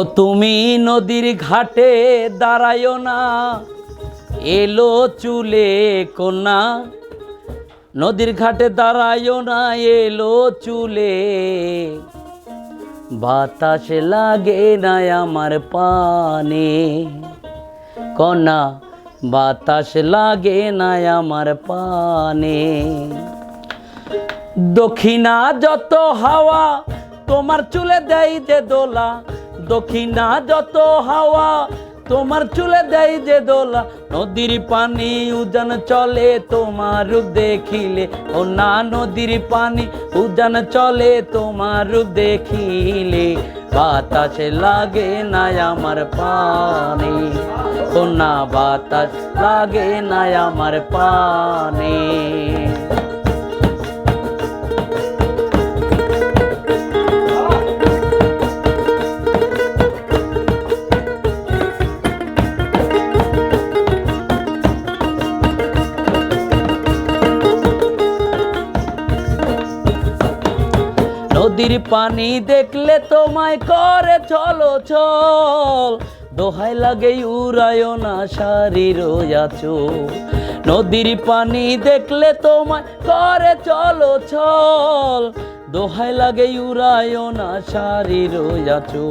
ও তুমি নদীর ঘাটে দাঁড়ায়ও না। এলো চুলে কন্যা। নদীর ঘাটে দাঁড়ায়ও না, এলো চুলে। বাতাস লাগে না আমার পানে। কন্যা, বাতাস লাগে না আমার পানে। দক্ষিণা যত হাওয়া তোমার চুলে দেয় যে দোলা। দক্ষিণা যত হাওয়া, তোমার চুলে দেয় যে দোলা। নদীর পানি উজান চলে, তোমার দেখিলে। ও না নদীর পানি উজান চলে, তোমার দেখিলে। বাতাসে লাগে না আমার পানি। ও না বাতাস লাগে না আমার পানি। নদীর পানি দেখলে তোমায় করে চলো চল। দোহাই লাগে উড়ায় না শাড়ির আছো নদীর পানি দেখলে তোমায় করে চলো চল। দোহাই লাগে উড়ায় না শাড়ির আছো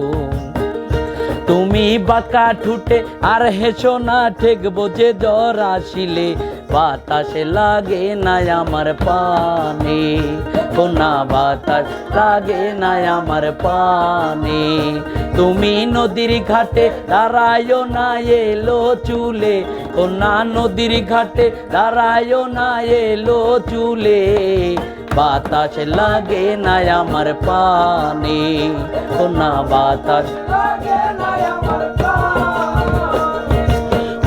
তুমি বাঁকা ঠুটে আর হেসো না ঠেকবো যে জ্বর আসিলে। বাতাসে লাগে না আমার পানে, কোনা বাতাস লাগে না আমার পানে। তুমি নদীর ঘাটে দাঁড়ায় না, এলো চুলে। কোনা নদীর ঘাটে দাঁড়ায় না, এলো চুলে। বাতাস লাগে না আমার পানে। কোনা বাতাস।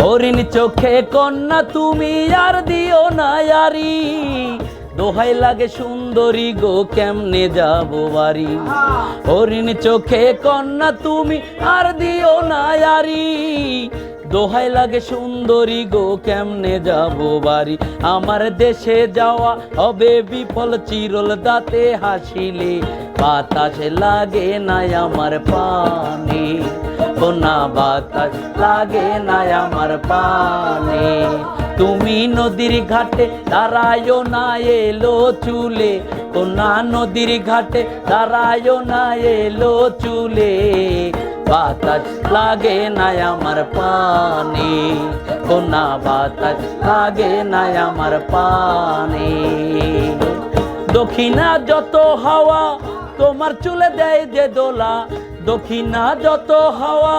হরিণ চোখে কন্যা, তুমি আর দিও না আরি দোহাই লাগে সুন্দরী গো, কেমনে যাব বাড়ি? হরিণ চোখে কন্যা, তুমি আর দিও না ইয়ারি। দোহাই লাগে সুন্দরী গো, কেমনে যাব বাড়ি? আমার দেশে যাওয়া হবে বিফল, চিরল দাঁতে হাসিলে। বাতাসে লাগে না আমার পানি। কোনা বাতাস লাগে না আমার পানে। তুমি নদীর ঘাটে দাঁড়ায়ও না, এলো চুলে। কোনা নদীর ঘাটে দাঁড়ায়ও না, এলো চুলে। বাতাস লাগে না আমার পানি। কোনা বাতাস লাগে না আমার পানি। দক্ষিণা যত হাওয়া তোমার চুলে দেয় যে দোলা। দক্ষিণা যত হাওয়া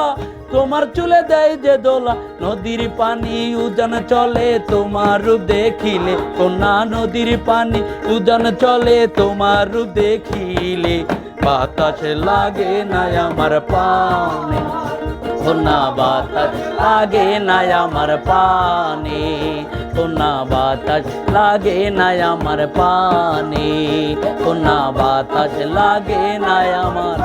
তোমার চুলে দেয় যে দোলা, নদীর পানি উজান চলে তোমার রূপ দেখিলে কন্যা নদীর পানি উজান চলে তোমার রূপ দেখিলে। বাতাসে লাগে না আমার পানি কোনা বাতাস লাগে না আমার পানি কোনা বাতাস লাগে না আমার পানি কোনা বাতাস লাগে না আমার